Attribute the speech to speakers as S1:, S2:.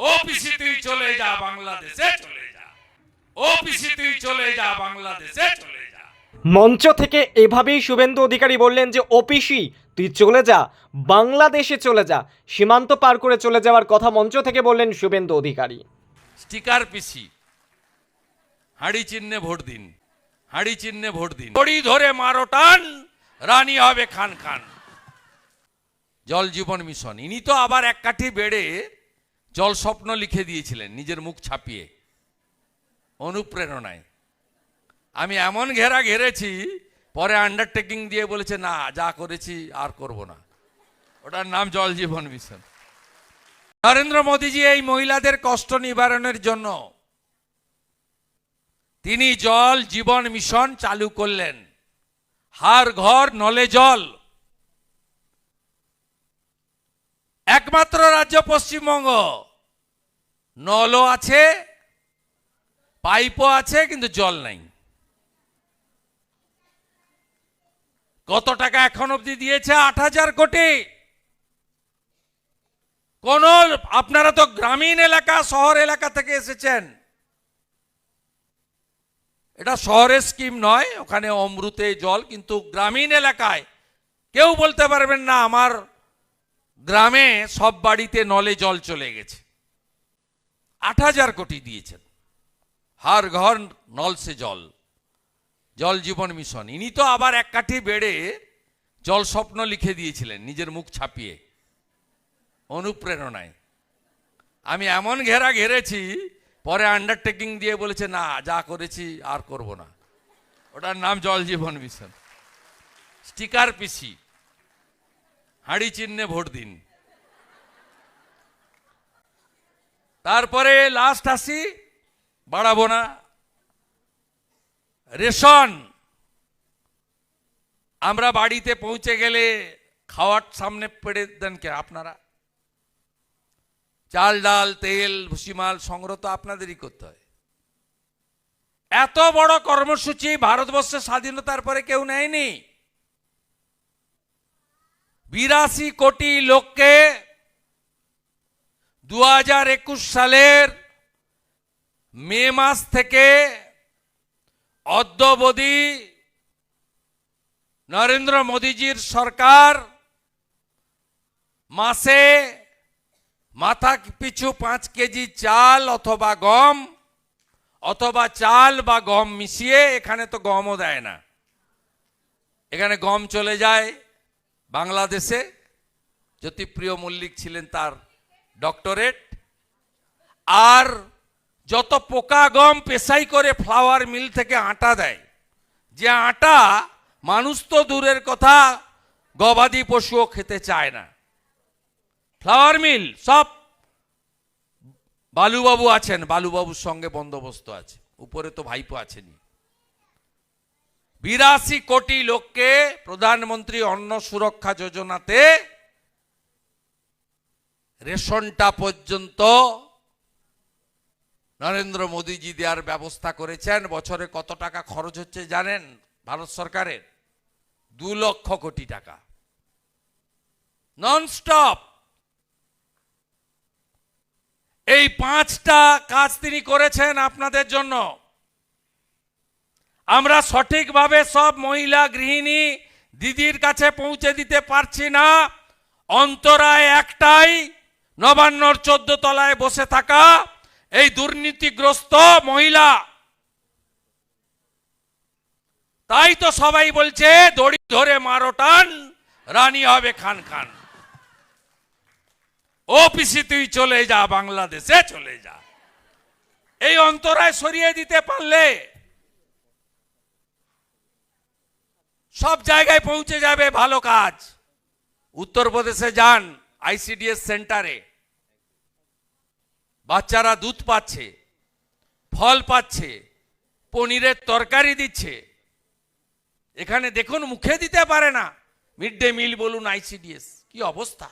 S1: OPC তুই চলে যা বাংলাদেশে চলে যা। ওপিসি তুই চলে যা বাংলাদেশে চলে যা।
S2: মঞ্চ থেকে এভাবেই শুভেন্দু অধিকারী বললেন যে ওপিসি তুই চলে যা বাংলাদেশে চলে যা। সীমান্ত পার করে চলে যাওয়ার কথা মঞ্চ থেকে বললেন শুভেন্দু অধিকারী।
S1: স্টিকার পিসি হাড়ি চিহ্নে ভোট দিন হাড়ি চিহ্নে ভোট দিন। দড়ি ধরে মারো টান রানী হবে খান খান। জল জীবন মিশন। ইনি তো আবার এক কাঠি বেড়ে জল স্বপ্ন লিখে দিয়েছিলেন নিজের মুখ ছাপিয়ে। অনুপ্রেরণায়। আমি এমন ঘেরা ঘেরেছি, পরে আন্ডারটেকিং দিয়ে বলেছে, না, যা করেছি আর করব না। ওটার নাম জল জীবন মিশন। নরেন্দ্র মোদীজি এই মহিলাদের কষ্ট নিবারণের জন্য তিনি জল জীবন মিশন চালু করলেন। হার ঘর, নলে জল একমাত্র রাজ্য পশ্চিমবঙ্গ। নলও আছে, পাইপও আছে, কিন্তু জল নাই। কত টাকা এখন অবধি দিয়েছে? আট হাজার কোটি। কোন, আপনারা তো গ্রামীণ এলাকা, শহর এলাকা থেকে এসেছেন। এটা শহরের স্কিম নয়, ওখানে অমৃতে জল, কিন্তু গ্রামীণ এলাকায়। কেউ বলতে পারবেন না, আমার গ্রামে সব বাড়িতে নলে জল চলে গেছে। আট হাজার কোটি দিয়েছেন। হার ঘর নল সে জল। জল জীবন মিশন। ইনি তো আবার এক কাঠি বেড়ে জল স্বপ্ন লিখে দিয়েছিলেন, নিজের মুখ ছাপিয়ে। অনুপ্রেরণায়। আমি এমন ঘেরা ঘেরেছি, পরে আন্ডারটেকিং দিয়ে বলেছে, না, যা করেছি আর করব না। ওটার নাম জল জীবন মিশন। স্টিকার পিসি। হাড়ি চিহ্নে ভোট দিন। তারপরে লাস্ট আসি, বাড়াবো না। রেশন। আমরা বাড়িতে পৌঁছে গেলে খাওয়ার সামনে পেড়ে দেন কে? আপনারা। চাল, ডাল, তেল ভুসিমাল সংগ্রহ তো আপনাদেরই করতে হয়। এত বড় কর্মসূচি ভারতবর্ষের স্বাধীনতার পরে কেউ নেয়নি। বিরাশি কোটি লোককে দু হাজার একুশ সালের মে মাস থেকে অদ্যবধি নরেন্দ্র মোদীজির সরকার মাসে মাথা পিছু পাঁচ কেজি চাল অথবা গম অথবা চাল বা গম মিশিয়ে এখানে তো গমও দেয় না। এখানে গম চলে যায়। বাংলাদেশে জ্যোতিপ্রিয় মল্লিক ছিলেন তার ডক্টরেট, আর যত পোকা গম পেশাই করে ফ্লাওয়ার মিল থেকে আটা দেয়, যে আটা মানুষ তো দূরের কথা, গবাদি পশুও খেতে চায় না। ফ্লাওয়ার মিল, সব বালুবাবু আছেন, বালুবাবুর সঙ্গে বন্দোবস্ত আছে, উপরে তো ভাইপো আছেনি বিরাশি কোটি লোককে প্রধানমন্ত্রী অন্ন সুরক্ষা যোজনাতে রেশনটা পর্যন্ত নরেন্দ্র মোদীজি দেওয়ার ব্যবস্থা করেছেন। বছরে কত টাকা খরচ হচ্ছে জানেন? ভারত সরকারের দু লক্ষ কোটি টাকা। নন স্টপ এই পাঁচটা কাজ তিনি করেছেন আপনাদের জন্য। আমরা সঠিকভাবে সব মহিলা গৃহিণী দিদির কাছে পৌঁছে দিতে পারছি না। অন্তরায় একটাই, নবান্নর চোদ্দ তলায় বসে থাকা এই দুর্নীতিগ্রস্ত মহিলা। তাই তো সবাই বলছে, দড়ি ধরে মারো টান, রানী হবে খান খান। ওপিসি তুই চলে যা, বাংলাদেশে চলে যা। এই অন্তরায় সরিয়ে দিতে পারলে সব জায়গায় পৌঁছে যাবে ভালো কাজ। উত্তরপ্রদেশে যান আইসিডিএস সেন্টারে। বাচ্চারা দুধ পাচ্ছে, ফল পাচ্ছে, পনিরের তরকারি দিচ্ছে। এখানে দেখুন মুখে দিতে পারে না। মিড ডে মিল বলুন আইসিডিএস, কি অবস্থা?